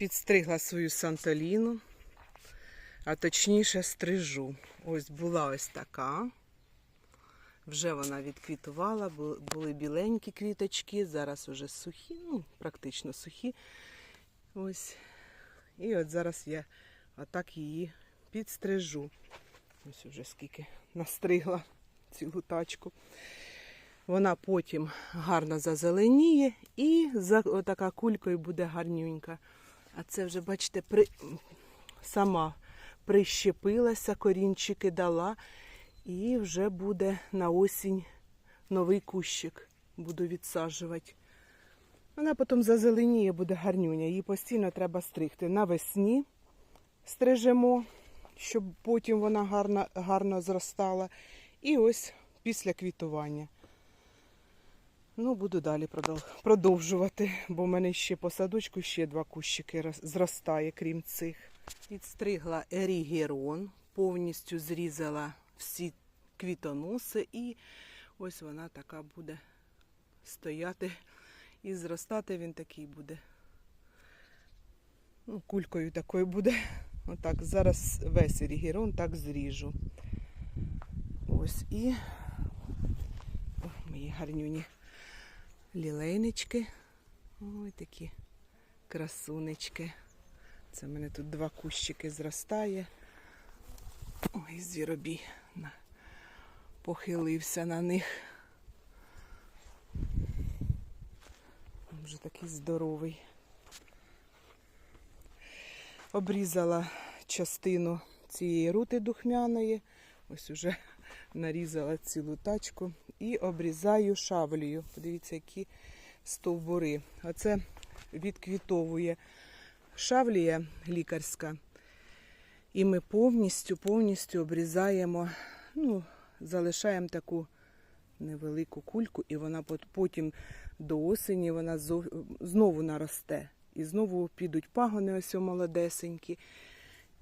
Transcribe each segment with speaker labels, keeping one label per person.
Speaker 1: Підстригла свою сантоліну, а точніше стрижу. Ось була ось така. Вже вона відквітувала, були біленькі квіточки, зараз уже сухі, ну, практично сухі. Ось. І от зараз я отак її підстрижу. Ось уже скільки настригла цілу тачку. Вона потім гарно зазеленіє і за отака кулькою буде гарнюнька. А це вже, бачите, при... сама прищепилася, корінчики дала. І вже буде на осінь новий кущик. Буду відсаджувати. Вона потім зазеленіє, буде гарнюня. Її постійно треба стригти. Навесні стрижемо, щоб потім вона гарно, гарно зростала. І ось після квітування. Ну, буду далі продовжувати, бо в мене ще по садочку ще два кущики зростає, крім цих. Підстригла ерігерон, повністю зрізала всі квітоноси, і ось вона така буде стояти і зростати він такий буде. Ну, кулькою такою буде. Отак, зараз весь ерігерон так зріжу. Ось і О, мої гарнюні лілейнички. Ой, такі красунечки. Це в мене тут два кущики зростає. Ой, звіробій похилився на них. Вже такий здоровий. Обрізала частину цієї рути духмяної. Ось уже нарізала цілу тачку і обрізаю шавлею. Подивіться, які стовбури. Оце відквітовує шавлія лікарська. І ми повністю, повністю обрізаємо, ну, залишаємо таку невелику кульку, і вона потім до осені вона знову наросте. І знову підуть пагони ось молодесенькі.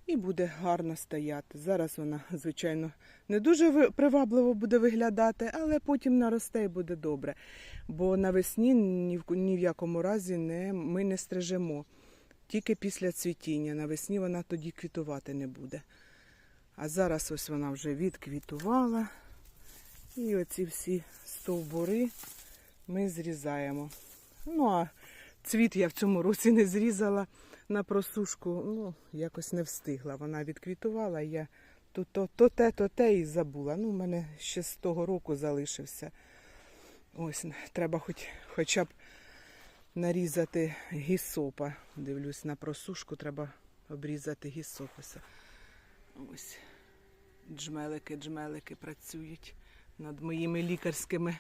Speaker 1: І буде гарно стояти. Зараз вона, звичайно, не дуже привабливо буде виглядати, але потім наросте і буде добре. Бо навесні ні в, ні в якому разі не, ми не стрижемо. Тільки після цвітіння. Навесні вона тоді квітувати не буде. А зараз ось вона вже відквітувала. І оці всі стовбури ми зрізаємо. Ну, а цвіт я в цьому році не зрізала на просушку. Ну, якось не встигла. Вона відквітувала, я то, то, то те, то те і забула. Ну, в мене ще з того року залишився. Ось, треба хоч, хоча б нарізати гісопа. Дивлюсь на просушку, треба обрізати гісописа. Ось джмелики, джмелики працюють над моїми лікарськими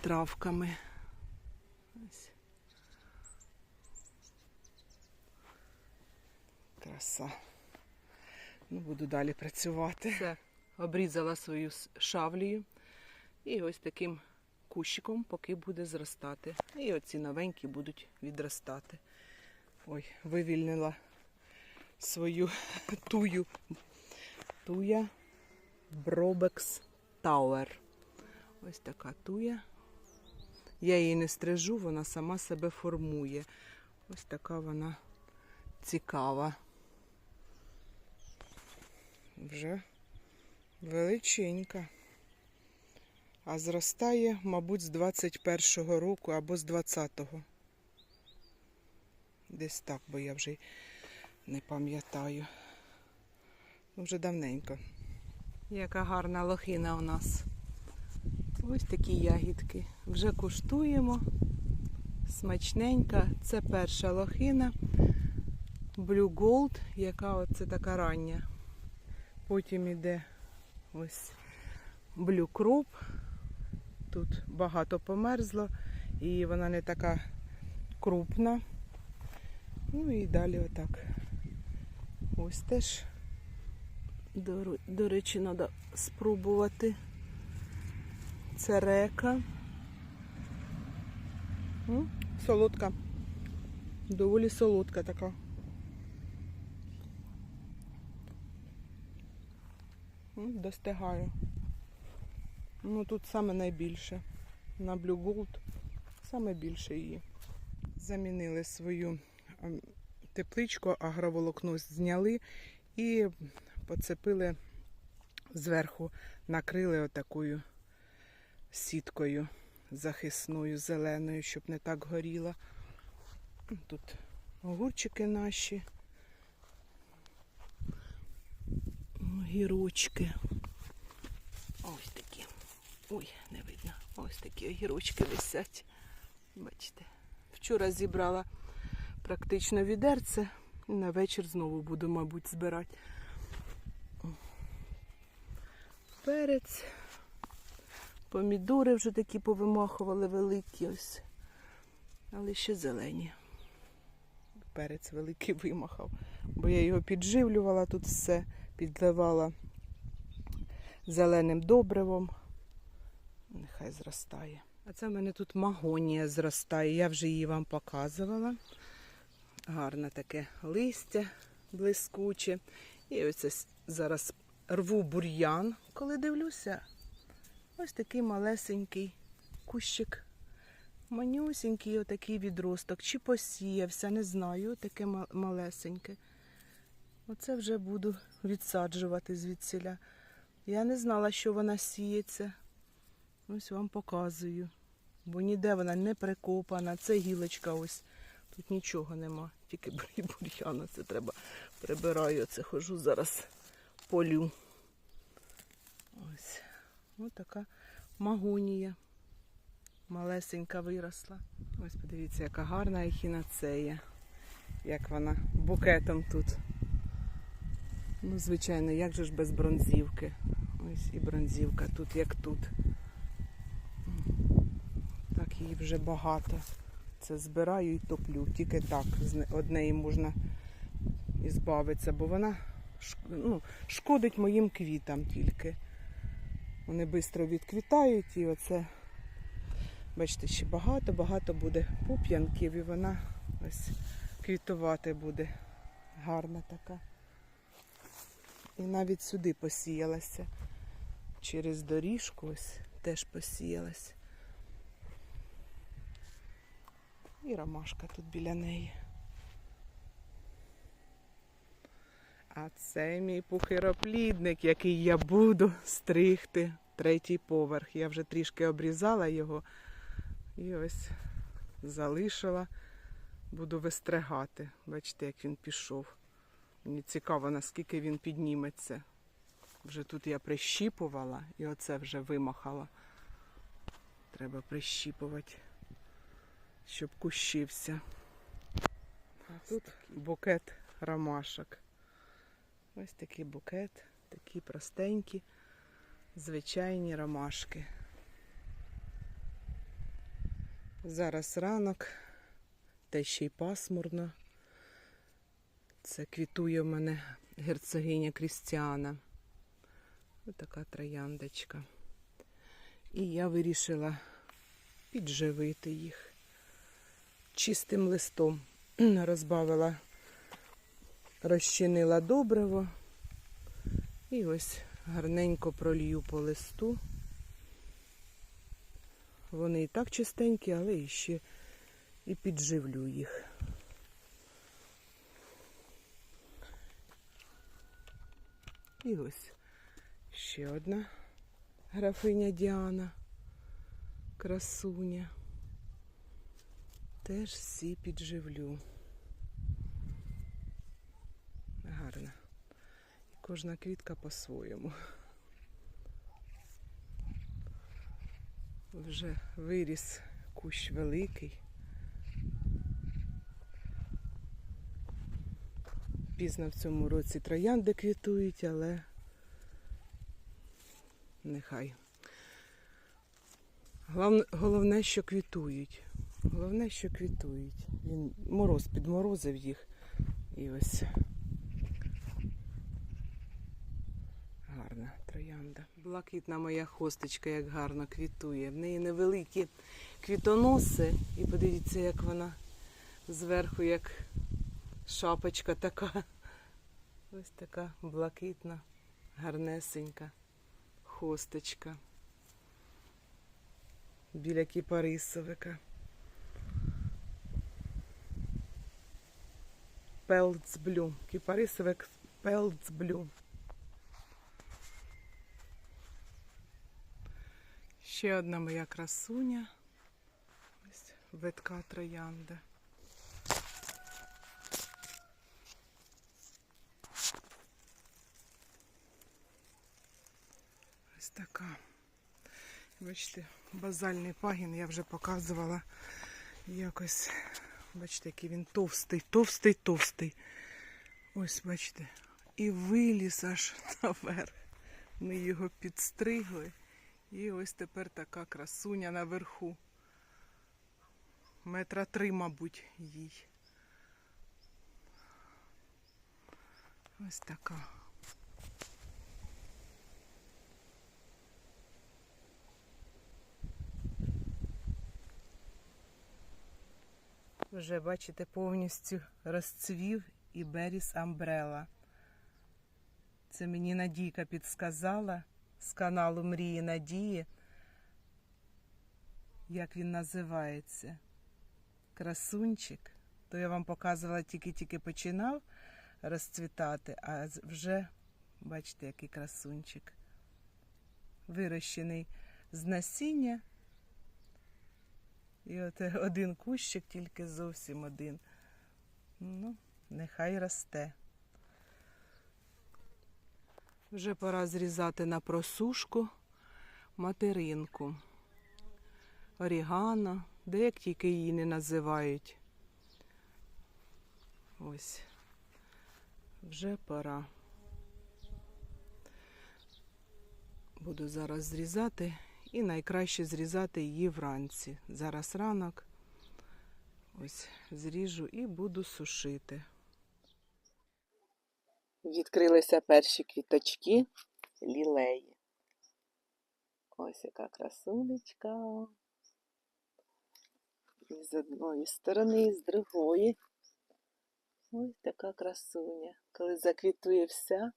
Speaker 1: травками. Ось. Краса. Ну, буду далі працювати. Все, обрізала свою шавлію. І ось таким кущиком, поки буде зростати. І оці новенькі будуть відростати. Ой, вивільнила свою тую. Туя Бробекс Тауер. Ось така туя. Я її не стрижу, вона сама себе формує. Ось така вона цікава. Вже величенька. А зростає, мабуть, з 21-го року або з 20-го. Десь так, бо я вже не пам'ятаю. Ну, вже давненько. Яка гарна лохина у нас. Ось такі ягідки. Вже куштуємо. Смачненька. Це перша лохина. Blue Gold, яка оце така рання. Потім іде ось Crop. Тут багато померзло і вона не така крупна. Ну і далі отак. Ось теж. До, до речі, треба спробувати. Це река. Солодка. Доволі солодка така. Достигаю. Ну тут саме найбільше. На Blue Gold саме більше її. Замінили свою ем, тепличку, агроволокно зняли і поцепили зверху, накрили отакою сіткою захисною, зеленою, щоб не так горіло. Тут огурчики наші. Огірочки. Ось такі. Ой, не видно. Ось такі огірочки висять. Бачите. Вчора зібрала практично відерце. На вечір знову буду, мабуть, збирати. Перець. Помідори вже такі повимахували великі ось. Але ще зелені. Перець великий вимахав. Бо я його підживлювала тут все, підливала зеленим добривом. Нехай зростає. А це в мене тут магонія зростає. Я вже її вам показувала. Гарне таке листя блискуче. І ось зараз рву бур'ян, коли дивлюся. Ось такий малесенький кущик. Манюсенький отакий відросток. Чи посіявся, не знаю, таке малесеньке. Оце вже буду відсаджувати звідсіля. Я не знала, що вона сіється. Ось вам показую. Бо ніде вона не прикопана. Це гілочка ось. Тут нічого нема. Тільки бур'яна. Це треба прибираю. Це хожу зараз полю. Ось. Ось така магонія. Малесенька виросла. Ось подивіться, яка гарна ехінацея. Як вона букетом тут. Ну, звичайно, як же ж без бронзівки. Ось і бронзівка тут, як тут. Так її вже багато. Це збираю і топлю. Тільки так од неї можна і збавитися, бо вона ну, шкодить моїм квітам тільки. Вони швидко відквітають і оце, бачите, ще багато-багато буде пуп'янків і вона ось квітувати буде. Гарна така. І навіть сюди посіялася. Через доріжку ось теж посіялась. І ромашка тут біля неї. А це мій пухироплідник, який я буду стригти. Третій поверх. Я вже трішки обрізала його і ось залишила. Буду вистригати. Бачите, як він пішов. Мені цікаво, наскільки він підніметься. Вже тут я прищіпувала і оце вже вимахала. Треба прищіпувати, щоб кущився. А тут букет ромашок. Ось такий букет, такі простенькі, звичайні ромашки. Зараз ранок, та ще й пасмурно. Це квітує в мене герцогиня Крістіана. Ось така трояндочка. І я вирішила підживити їх чистим листом. Розбавила, розчинила добриво. І ось гарненько пролью по листу. Вони і так чистенькі, але і ще і підживлю їх. І ось ще одна графиня Діана, красуня. Теж всі підживлю. Гарно. І кожна квітка по-своєму. Вже виріс кущ великий. Пізно в цьому році троянди квітують, але нехай. Головне, що квітують. Головне, що квітують. Він мороз підморозив їх. І ось гарна троянда. Блакитна моя хосточка, як гарно квітує. В неї невеликі квітоноси. І подивіться, як вона зверху, як шапочка така. Ось така блакитна, гарнесенька хосточка. Біля кіпарисовика. пелцблю. Кіпарисове пелцблю. Ще одна моя красуня. Ось витка троянда. Така. Бачите, базальний пагін я вже показувала якось. Бачите, який він товстий, товстий, товстий. Ось, бачите. І виліз аж наверх. Ми його підстригли. І ось тепер така красуня наверху. Метра три, мабуть, їй. Ось така. Вже, бачите, повністю розцвів і Беріс Амбрела. Це мені Надійка підсказала з каналу Мрії Надії, як він називається. Красунчик. То я вам показувала, тільки-тільки починав розцвітати, а вже, бачите, який красунчик. Вирощений з насіння. І от е, один кущик, тільки зовсім один. Ну, нехай росте. Вже пора зрізати на просушку материнку. Орігано, де як тільки її не називають. Ось. Вже пора. Буду зараз зрізати і найкраще зрізати її вранці. Зараз ранок. Ось зріжу і буду сушити. Відкрилися перші квіточки лілеї. Ось яка красунечка. І з одної сторони, і з другої. Ось така красуня. Коли заквітує вся,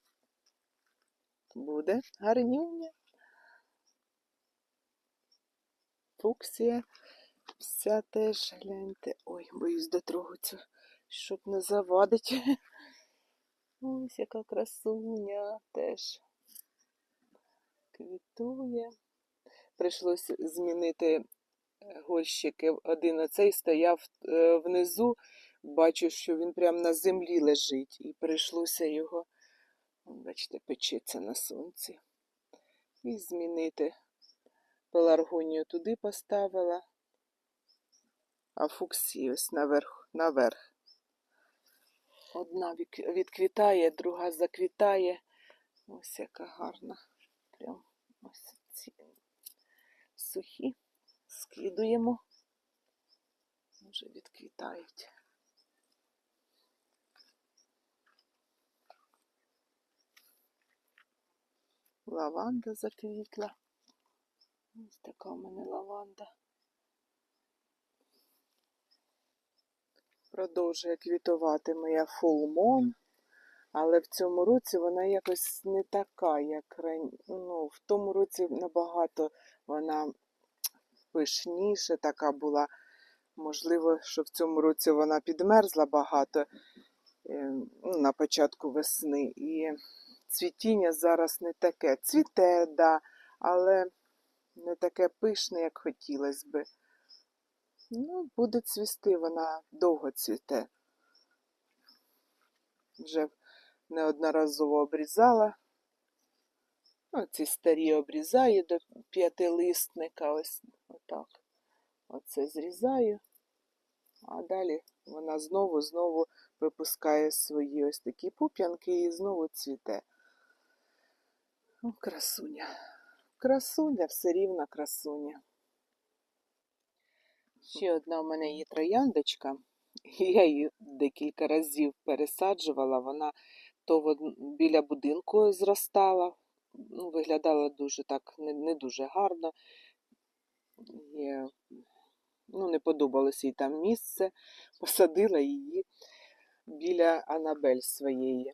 Speaker 1: буде гарнюня. Фуксія вся теж гляньте. Ой, боюсь дотрогатися, щоб не завадить. Ось яка красуня теж квітує. Прийшлося змінити е, горщики. Один оцей стояв е, внизу, бачу, що він прямо на землі лежить. І прийшлося його, бачите, печеться на сонці. І змінити. Пеларгонію туди поставила, а фуксі ось наверх, наверх. Одна відквітає, друга заквітає. Ось яка гарна. Прям ось ці сухі. Скидуємо. Вже відквітають. Лаванда заквітла. Ось така у мене лаванда. Продовжує квітувати моя фулмон, але в цьому році вона якось не така, як раніше. Ну, в тому році набагато вона пишніше така була. Можливо, що в цьому році вона підмерзла багато е, ну, на початку весни. І цвітіння зараз не таке. Цвіте, да, але не таке пишне, як хотілося би. Ну, буде цвісти, вона довго цвіте. Вже неодноразово обрізала. Ну, ці старі обрізаю до п'ятилистника. Ось отак. Оце зрізаю. А далі вона знову знову випускає свої ось такі пуп'янки і знову цвіте. О, красуня. Красуня, все рівна красуня. Ще одна в мене є трояндочка. Я її декілька разів пересаджувала. Вона то біля будинку зростала, ну, виглядала дуже так не, не дуже гарно. І, ну, не подобалося їй там місце. Посадила її біля Анабель своєї.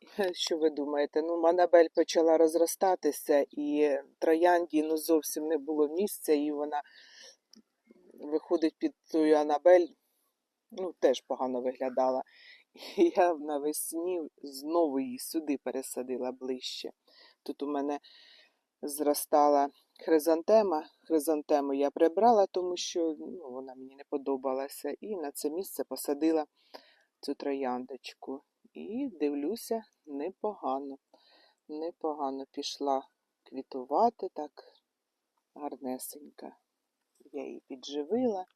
Speaker 1: Що ви думаєте? Ну, Анабель почала розростатися, і троянді ну, зовсім не було місця, і вона виходить під тою Анабель, ну, теж погано виглядала. І я навесні знову її сюди пересадила ближче. Тут у мене зростала хризантема. Хризантему я прибрала, тому що ну, вона мені не подобалася. І на це місце посадила цю трояндочку. І дивлюся, непогано. Непогано пішла квітувати так гарнесенька. Я її підживила,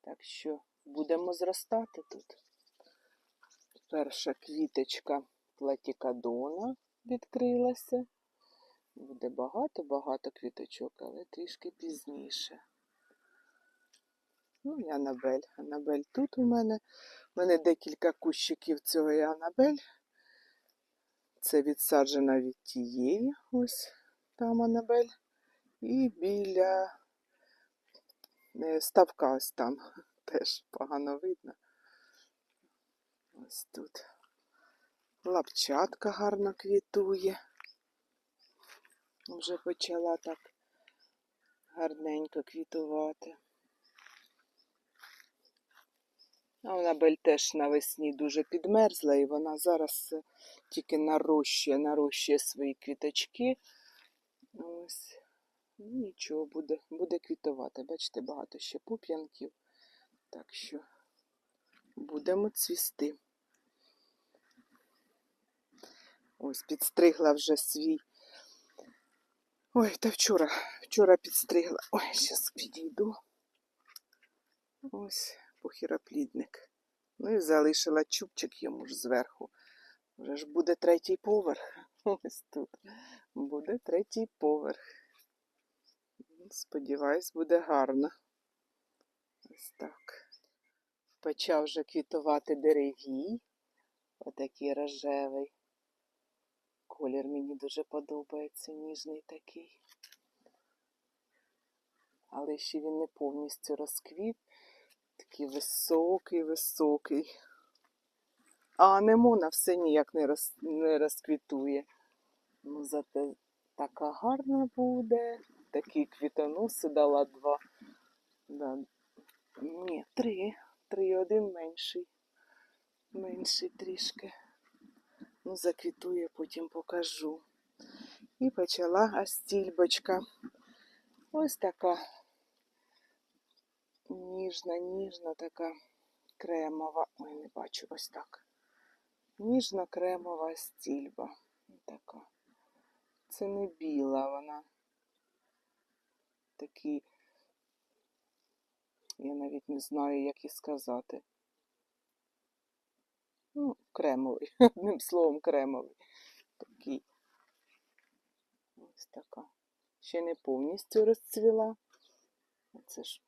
Speaker 1: так що будемо зростати тут. Перша квіточка платікадона відкрилася. Буде багато-багато квіточок, але трішки пізніше. Ну і Анабель. Анабель тут у мене. У мене декілька кущиків цього і Анабель. Це відсаджена від тієї, ось там Анабель. І біля е, ставка ось там теж погано видно. Ось тут. Лапчатка гарно квітує. Вже почала так гарненько квітувати. А Анабель теж навесні дуже підмерзла, і вона зараз е, тільки нарощує, нарощує свої квіточки. Ось. Ну, нічого, буде, буде квітувати. Бачите, багато ще пуп'янків. Так що будемо цвісти. Ось, підстригла вже свій. Ой, та вчора, вчора підстригла. Ой, зараз підійду. Ось. Ну і залишила чубчик йому ж зверху. Вже ж буде третій поверх. Ось тут. Буде третій поверх. Сподіваюсь, буде гарно. Ось так. Почав вже квітувати деревій. Отакий рожевий. Колір мені дуже подобається, ніжний такий. Але ще він не повністю розквіт. Такий високий, високий. А анемона все ніяк не, роз, не розквітує. Ну, зате така гарна буде. Такі квітоноси дала два. Да. Ні, три. Три, один менший. Менший трішки. Ну, заквітує, потім покажу. І почала астільбочка. Ось така ніжна, ніжна така кремова. Ой, не бачу, ось так. Ніжна кремова стільба. Така. Це не біла вона. Такі, я навіть не знаю, як і сказати. Ну, кремовий, одним словом, кремовий. Такий. Ось така. Ще не повністю розцвіла. Це ж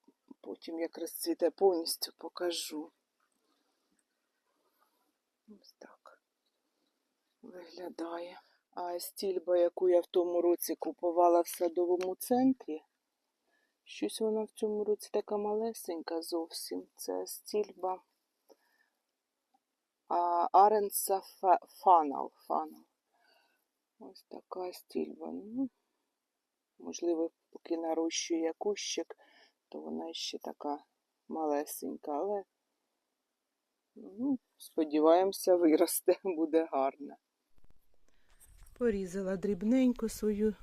Speaker 1: потім, як розцвіте повністю, покажу. Ось так виглядає. А стільба, яку я в тому році купувала в садовому центрі, щось вона в цьому році така малесенька зовсім. Це стільба Аренса Фанал. Фанал. Ось така стільба. Ну, можливо, поки нарощує кущик, то вона ще така малесенька, але ну, сподіваємося, виросте, буде гарна. Порізала дрібненько свою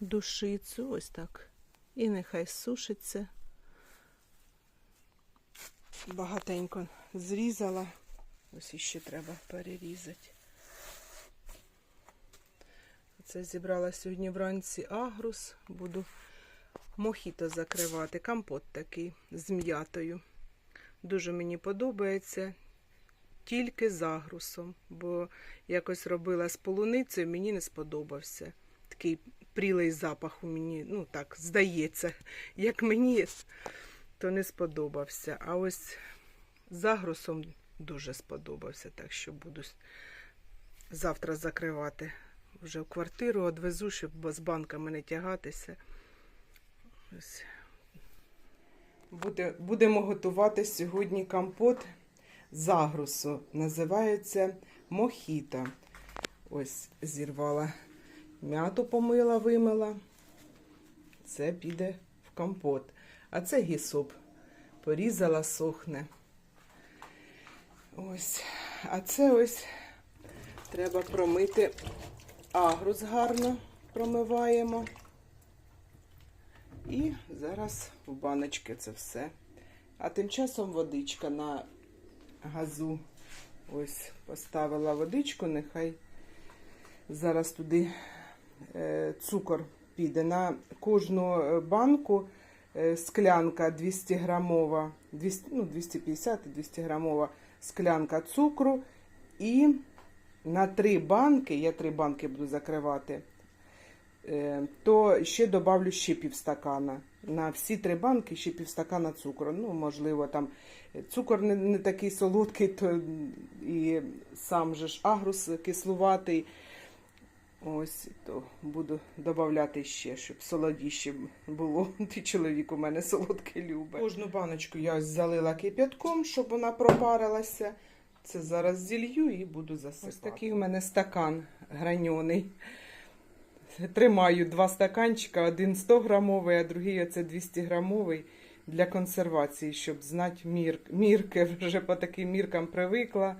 Speaker 1: душицю, ось так. І нехай сушиться. Багатенько зрізала. Ось іще треба перерізати. Це зібрала сьогодні вранці агрус. Буду мохіто закривати. Компот такий з м'ятою. Дуже мені подобається. Тільки з агрусом, бо якось робила з полуницею, мені не сподобався. Такий прілий запах у мені, ну так, здається, як мені, то не сподобався. А ось з агрусом дуже сподобався, так що буду завтра закривати вже в квартиру, одвезу, щоб з банками не тягатися. Буде, будемо готувати сьогодні компот з агрусу. Називається мохіто. Ось зірвала м'яту помила, вимила. Це піде в компот. А це гісоп. Порізала, сохне. Ось. А це ось треба промити агрус гарно промиваємо. І зараз в баночки це все. А тим часом водичка на газу. Ось поставила водичку, нехай зараз туди е, цукор піде. На кожну е, банку е, склянка 200 грамова, 200, ну, 250-200 грамова склянка цукру. І на три банки, я три банки буду закривати, то ще добавлю ще півстакана. На всі три банки ще півстакана цукру. Ну, можливо, там цукор не, не такий солодкий, то і сам же ж агрус кислуватий. Ось, то буду додавати ще, щоб солодіше було. Ти чоловік у мене солодкий любить. Кожну баночку я ось залила кип'ятком, щоб вона пропарилася. Це зараз зілью і буду засипати. Ось такий у мене стакан граньоний. Тримаю два стаканчика, один 100 грамовий, а другий оце 200 грамовий для консервації, щоб знати мір, мірки. Вже по таким міркам привикла.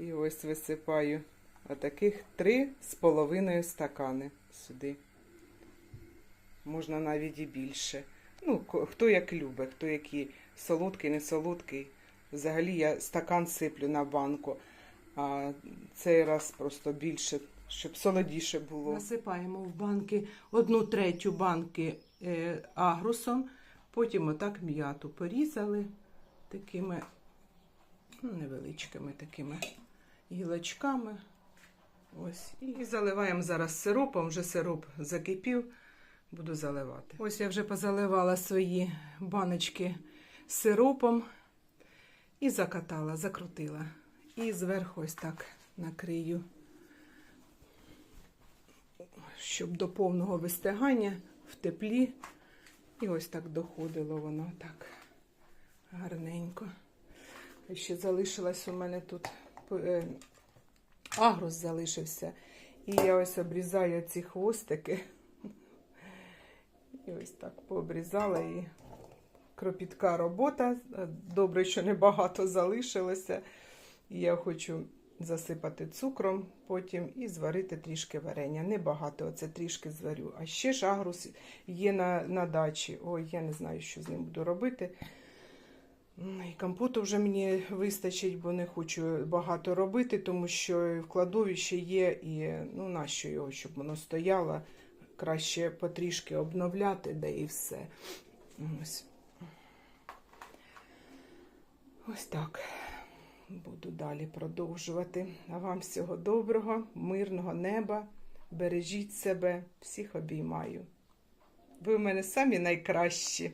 Speaker 1: І ось висипаю отаких три з половиною стакани сюди. Можна навіть і більше. Ну, хто як любить, хто який солодкий, не солодкий. Взагалі я стакан сиплю на банку, а цей раз просто більше, щоб солодіше було.
Speaker 2: Насипаємо в банки одну третю банки е, агрусом, потім отак м'яту порізали такими ну, невеличкими такими гілочками. Ось. І заливаємо зараз сиропом. Вже сироп закипів, буду заливати. Ось я вже позаливала свої баночки сиропом і закатала, закрутила. І зверху ось так накрию щоб до повного вистигання в теплі. І ось так доходило воно так гарненько. Ще залишилось у мене тут е, агрос залишився. І я ось обрізаю ці хвостики. І ось так пообрізала і кропітка робота. Добре, що небагато залишилося. І я хочу засипати цукром потім і зварити трішки варення. Небагато, оце трішки зварю. А ще ж агрус є на, на дачі. Ой, я не знаю, що з ним буду робити. І компоту вже мені вистачить, бо не хочу багато робити, тому що в кладовищі є і ну, нащо його, щоб воно стояло. Краще потрішки обновляти, де і все. Ось. Ось так. Буду далі продовжувати. А вам всього доброго, мирного неба. Бережіть себе, всіх обіймаю. Ви в мене самі найкращі.